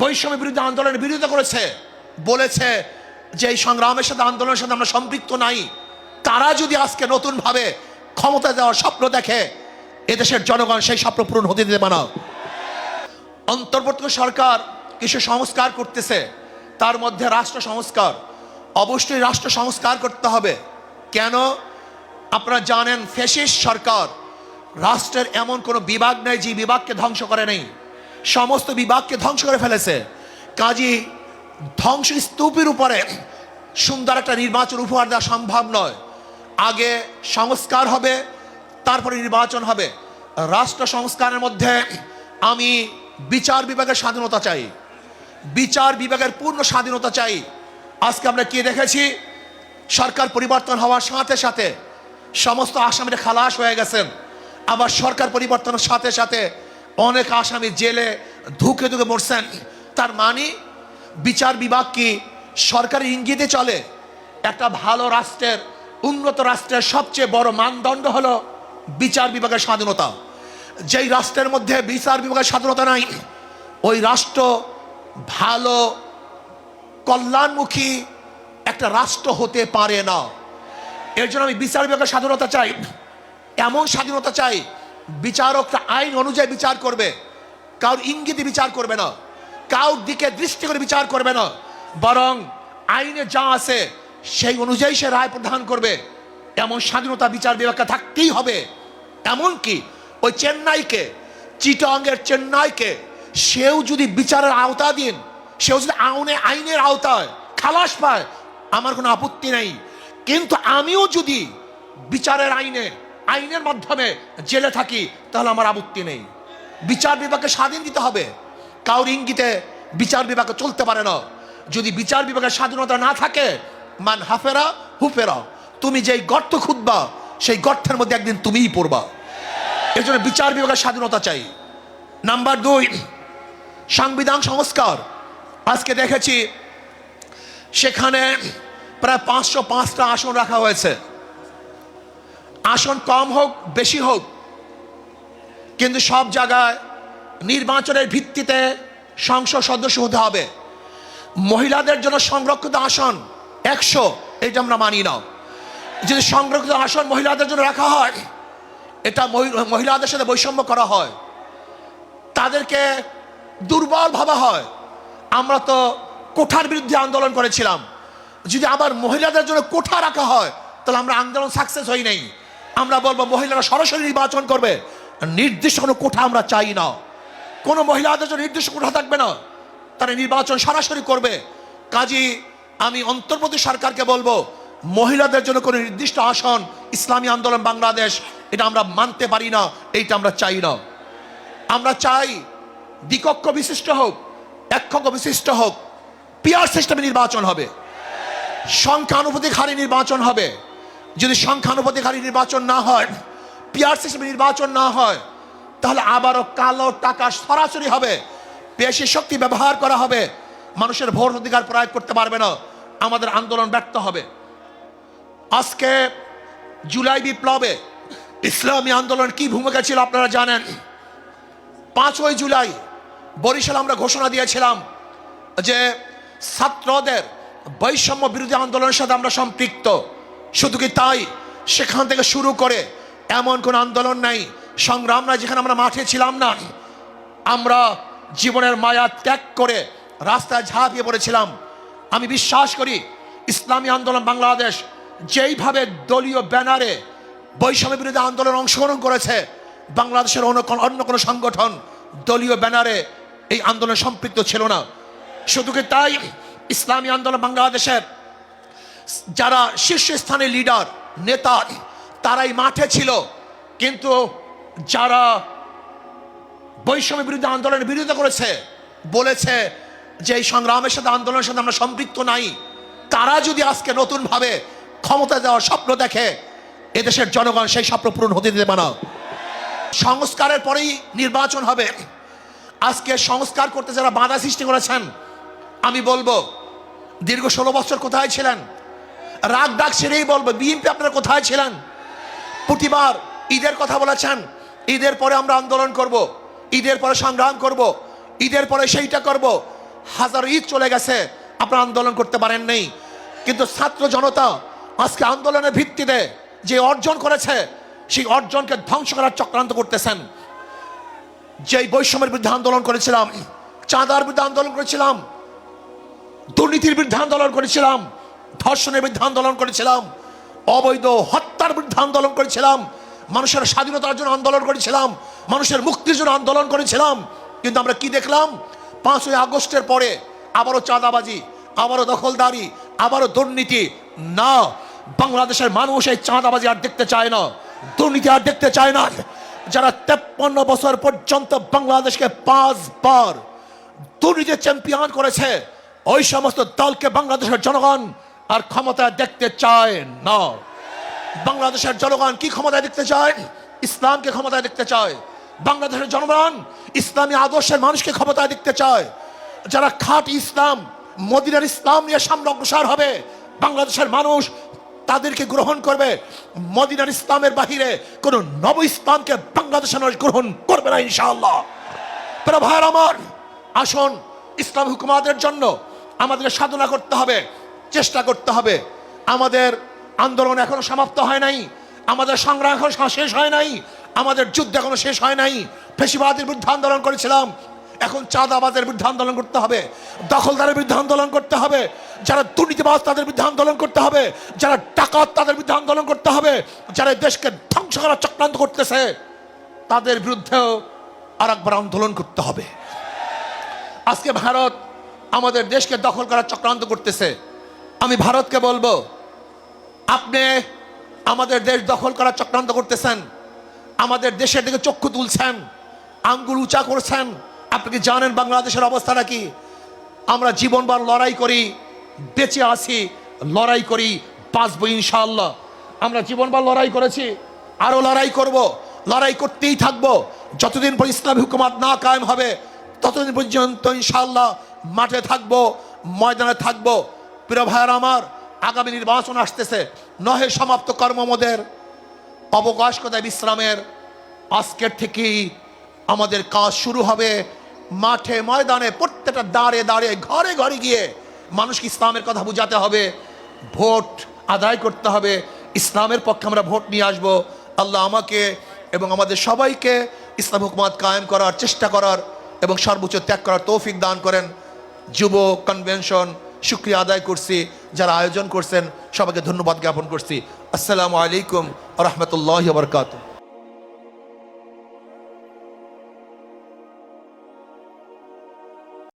বৈষম্য বিরুদ্ধে আন্দোলনের বিরোধিতা করেছে, বলেছে যে এই সংগ্রামের সাথে আন্দোলনের সাথে আমরা সম্পৃক্ত নাই। তারা যদি আজকে নতুনভাবে ক্ষমতা দেওয়ার স্বপ্ন দেখে, এদেশের জনগণ সেই স্বপ্ন পূরণ হতে দেবে না। অন্তর্বর্তী সরকার কিছু সংস্কার করতেছে, তার মধ্যে রাষ্ট্র সংস্কার। অবশ্যই রাষ্ট্র সংস্কার করতে হবে। কেন? আপনারা জানেন ফেসিস সরকার, রাষ্ট্রের এমন কোনো বিভাগ নেই যে বিভাগকে ধ্বংস করে নেই। সমস্ত বিভাগকে ধ্বংস করে ফেলেছে। কাজী ধ্বংস স্তূপের উপরে সুন্দর একটা নির্বাচন উপহার দেওয়া সম্ভব নয়। আগে সংস্কার হবে, তারপরে নির্বাচন হবে। রাষ্ট্র সংস্কারের মধ্যে আমি বিচার বিভাগের স্বাধীনতা চাই। বিচার বিভাগের পূর্ণ স্বাধীনতা চাই। আজকে আমরা কি দেখেছি? সরকার পরিবর্তন হওয়ার সাথে সাথে সমস্ত আসামিরা খালাস হয়ে গেছেন। আবার সরকার পরিবর্তনের সাথে সাথে অনেক আসামি জেলে ধুকে ধুকে মরছেন। তার মানে বিচার বিভাগ কি সরকারি ইঙ্গিতে চলে? একটা ভালো রাষ্ট্রের, উন্নত রাষ্ট্রের সবচেয়ে বড় মানদণ্ড হলো বিচার বিভাগের স্বাধীনতা। যেই রাষ্ট্রের মধ্যে বিচার বিভাগের স্বাধীনতা নাই, ওই রাষ্ট্র ভালো, কল্যাণমুখী একটা রাষ্ট্র হতে পারে না। এর জন্য আমি বিচার বিভাগের স্বাধীনতা চাই। এমন স্বাধীনতা চাই বিচারকরা আইন অনুযায়ী বিচার করবে। কারোর ইঙ্গিতে বিচার করবে না। কারোর দিকে দৃষ্টি করে বিচার করবে না। বরং আইনে যা আছে, সেই অনুযায়ী সে রায় প্রদান করবে। এমন স্বাধীনতা বিচার বিভাগকে থাকতেই হবে। এমনকি ওই চেন্নাইকে, চিটংয়ের চেন্নাইকে, সেও যদি বিচারের আওতা দিন, সেও যদি আউনে আইনের আওতায় খালাস পায়, আমার কোনো আপত্তি নেই। কিন্তু আমিও যদি বিচারের আইনে আইনের মাধ্যমে জেলে থাকি, তাহলে আমার আপত্তি নেই। বিচার বিভাগকে স্বাধীন দিতে হবে। কাউর ইঙ্গিতে বিচার বিভাগে চলতে পারে না। যদি বিচার বিভাগের স্বাধীনতা না থাকে, মান হাফেরা, হুফেরা, তুমি যেই গর্ত খুঁজবা, সেই গর্তের মধ্যে একদিন তুমিই পড়বা। এর জন্য বিচার বিভাগের স্বাধীনতা চাই। নাম্বার দুই সাংবিধান সংস্কার। আজকে দেখেছি, সেখানে প্রায় পাঁচশো পাঁচটা আসন রাখা হয়েছে। আসন কম হোক, বেশি হোক, কিন্তু সব জায়গায় নির্বাচনের ভিত্তিতে সংসদ সদস্য হতে হবে। মহিলাদের জন্য সংরক্ষিত আসন একশো, এটা আমরা মানি না যদি সংরক্ষিত আসন মহিলাদের জন্য রাখা হয়, এটা মহিলাদের সাথে বৈষম্য করা হয়, তাদেরকে দুর্বল ভাবা হয়। আমরা তো কোঠার বিরুদ্ধে আন্দোলন করেছিলাম। যদি আবার মহিলাদের জন্য কোঠা রাখা হয়, তাহলে আমরা আন্দোলন সাকসেস হই নাই। আমরা বলব, মহিলারা সরাসরি নির্বাচন করবে। নির্দিষ্ট কোনো কোঠা আমরা চাই না। কোনো মহিলাদের জন্য নির্দিষ্ট কোঠা থাকবে না। তারা নির্বাচন সরাসরি করবে। কাজী, আমি অন্তর্বর্তী সরকারকে বলব, মহিলাদের জন্য কোনো নির্দিষ্ট আসন, ইসলামী আন্দোলন বাংলাদেশ, এটা আমরা মানতে পারি না, এইটা আমরা চাই না। আমরা চাই দ্বিকক্ষ বিশিষ্ট হোক একক্ষ বিশিষ্ট হোক, পিয়ার সিস্টেমে নির্বাচন হবে। সংখ্যানুপাতিক হারে নির্বাচন হবে। যদি সংখ্যানুপাতিক হারে নির্বাচন না হয় পিয়ার সিস্টেমে নির্বাচন না হয়, তাহলে আবারও কালো টাকা সরাসরি হবে। পেশি শক্তি ব্যবহার করা হবে। মানুষের ভোট অধিকার প্রয়োগ করতে পারবে না। আমাদের আন্দোলন ব্যর্থ হবে। আজকে জুলাই বিপ্লবে ইসলামী আন্দোলন কি ভূমিকা ছিল আপনারা জানেন? পাঁচই জুলাই বরিশাল আমরা ঘোষণা দিয়েছিলাম যে ছাত্রদের বৈষম্য বিরোধী আন্দোলনের সাথে আমরা সম্পৃক্ত। শুধু কি তাই? সেখান থেকে শুরু করে এমন কোন আন্দোলন নাই। সংগ্রাম নাই যেখানে আমরা মাঠে ছিলাম না। আমরা জীবনের মায়া ত্যাগ করে রাস্তায় ঝাঁপিয়ে পড়েছিলাম। আমি বিশ্বাস করি ইসলামী আন্দোলন বাংলাদেশ যেইভাবে দলীয় ব্যানারে বৈষম্য বিরোধী আন্দোলন অংশগ্রহণ করেছে, বাংলাদেশের অন্য অন্য কোনো সংগঠন দলীয় ব্যানারে এই আন্দোলন সম্পৃক্ত ছিল না। শুধু কি তাই? ইসলামী আন্দোলন বাংলাদেশের যারা শীর্ষস্থানের লিডার নেতা, তারাই মাঠে ছিল। কিন্তু যারা বৈষম্য বিরুদ্ধে আন্দোলনের বিরোধিতা করেছে, বলেছে যে এই সংগ্রামের সাথে আন্দোলনের সাথে আমরা সম্পৃক্ত নাই, তারা যদি আজকে নতুনভাবে ক্ষমতা দেওয়ার স্বপ্ন দেখে, এদেশের জনগণ সেই স্বপ্ন পূরণ হতে দেবে না। সংস্কারের পরেই নির্বাচন হবে। আজকে সংস্কার করতে যারা বাধা সৃষ্টি করেছেন, আমি বলব, দীর্ঘ ষোলো বছর কোথায় ছিলেন? রাগ ডাক সেরেই বলব, বিএনপি আপনারা কোথায় ছিলেন প্রতিবার ঈদের কথা বলেছেন, ঈদের পরে আমরা আন্দোলন করব। ঈদের পরে সংগ্রাম করব। ঈদের পরে সেইটা করব। হাজার ঈদ চলে গেছে, আপনারা আন্দোলন করতে পারেন নেই কিন্তু ছাত্র জনতা আজকে আন্দোলনের ভিত্তিতে যে অর্জন করেছে, সেই অর্জনকে ধ্বংস করার চক্রান্ত করতেছেন যেই বৈষম্যের বিরুদ্ধে আন্দোলন করেছিলাম, চাঁদার বিরুদ্ধে আন্দোলন করেছিলাম, দুর্নীতির বিরুদ্ধে আন্দোলন করেছিলাম ধর্ষণের বিরুদ্ধে আন্দোলন করেছিলাম, অবৈধ হত্যার বিরুদ্ধে আন্দোলন করেছিলাম, মানুষের স্বাধীনতার জন্য আন্দোলন করেছিলাম, মানুষের মুক্তির জন্য আন্দোলন করেছিলাম। কিন্তু আমরা কি দেখলাম? পাঁচই আগস্টের পরে আবারও চাঁদাবাজি, আবারও দখলদারি, আবারও দুর্নীতি। না, বাংলাদেশের মানুষ এই চাঁদাবাজি আর দেখতে চায় না, দুর্নীতি আর দেখতে চায় না। যারা তেপ্পান্ন বছর পর্যন্ত বাংলাদেশকে পাঁচবার দুর্নীতি চ্যাম্পিয়ন করেছে, ওই সমস্ত দলকে বাংলাদেশের জনগণ আর ক্ষমতায় দেখতে চায় না। বাংলাদেশের জনগণ কি ক্ষমতায় দেখতে চায়? ইসলামকে ক্ষমতায় দেখতে চায়। বাংলাদেশের জনগণ ইসলামী আদর্শের মানুষকে ক্ষমতায় দেখতে চায়। যারা খাট ইসলাম, মদিনার ইসলাম নিয়ে সামনে অগ্রসর হবে, বাংলাদেশের মানুষ তাদেরকে গ্রহণ করবে। মদিনার ইসলামের বাহিরে কোন নব ইসলামকে বাংলাদেশের মানুষ গ্রহণ করবে না, ইনশাআল্লাহ। প্রিয় ভাইয়ের আমার, আসন ইসলাম হুকুমাদের জন্য আমাদের সাধনা করতে হবে। চেষ্টা করতে হবে। আমাদের আন্দোলন এখনও সমাপ্ত হয় নাই। আমাদের সংগ্রাম এখন শেষ হয় নাই। আমাদের যুদ্ধ এখনও শেষ হয় নাই। ফেসিবাদের বিরুদ্ধে আন্দোলন করেছিলাম। এখন চাঁদাবাদের বিরুদ্ধে আন্দোলন করতে হবে। দখলদারের বিরুদ্ধে আন্দোলন করতে হবে। যারা দুর্নীতিবাজ তাদের বিরুদ্ধে আন্দোলন করতে হবে। যারা ডাকাত তাদের বিরুদ্ধে আন্দোলন করতে হবে। যারা দেশকে ধ্বংস করার চক্রান্ত করতেছে, তাদের বিরুদ্ধেও আর একবার আন্দোলন করতে হবে। আজকে ভারত আমাদের দেশকে দখল করার চক্রান্ত করতেছে। আমি ভারতকে বলব, আপনি আমাদের দেশ দখল করার চক্রান্ত করতেছেন, আমাদের দেশের দিকে চক্ষু তুলছেন, আঙ্গুল উঁচা করছেন। আপনি কি জানেন বাংলাদেশের অবস্থাটা কি? আমরা জীবনবার লড়াই করি, বেঁচে আছি, লড়াই করি, বাঁচবো ইনশাআল্লাহ। আমরা জীবনবার লড়াই করেছি, আরও লড়াই করব, লড়াই করতেই থাকব। যতদিন পর ইসলামী হুকুমাত না কায়েম হবে, ততদিন পর্যন্ত ইনশাআল্লাহ মাঠে থাকব, ময়দানে থাকব। প্রিয় ভাইয়ার আমার, আগামী নির্বাচন আসতেছে। নহে সমাপ্ত কর্মমদের অবকাশ কোথায় বিশ্রামের। আজকের থেকেই আমাদের কাজ শুরু হবে মাঠে, ময়দানে, প্রত্যেকটা দাঁড়ে দাঁড়িয়ে, ঘরে ঘরে গিয়ে মানুষকে ইসলামের কথা বোঝাতে হবে, ভোট আদায় করতে হবে। ইসলামের পক্ষে আমরা ভোট নিয়ে আসব। আল্লাহ আমাকে এবং আমাদের সবাইকে ইসলাম হুকুমাত কায়েম করার চেষ্টা করার এবং সর্বোচ্চ ত্যাগ করার তৌফিক দান করেন। যুব কনভেনশন শুক্রিয়া আদায় করছি। যারা আয়োজন করছেন সবাইকে ধন্যবাদ জ্ঞাপন করছি। আসসালামু আলাইকুম রহমতুল্লাহ বরকাত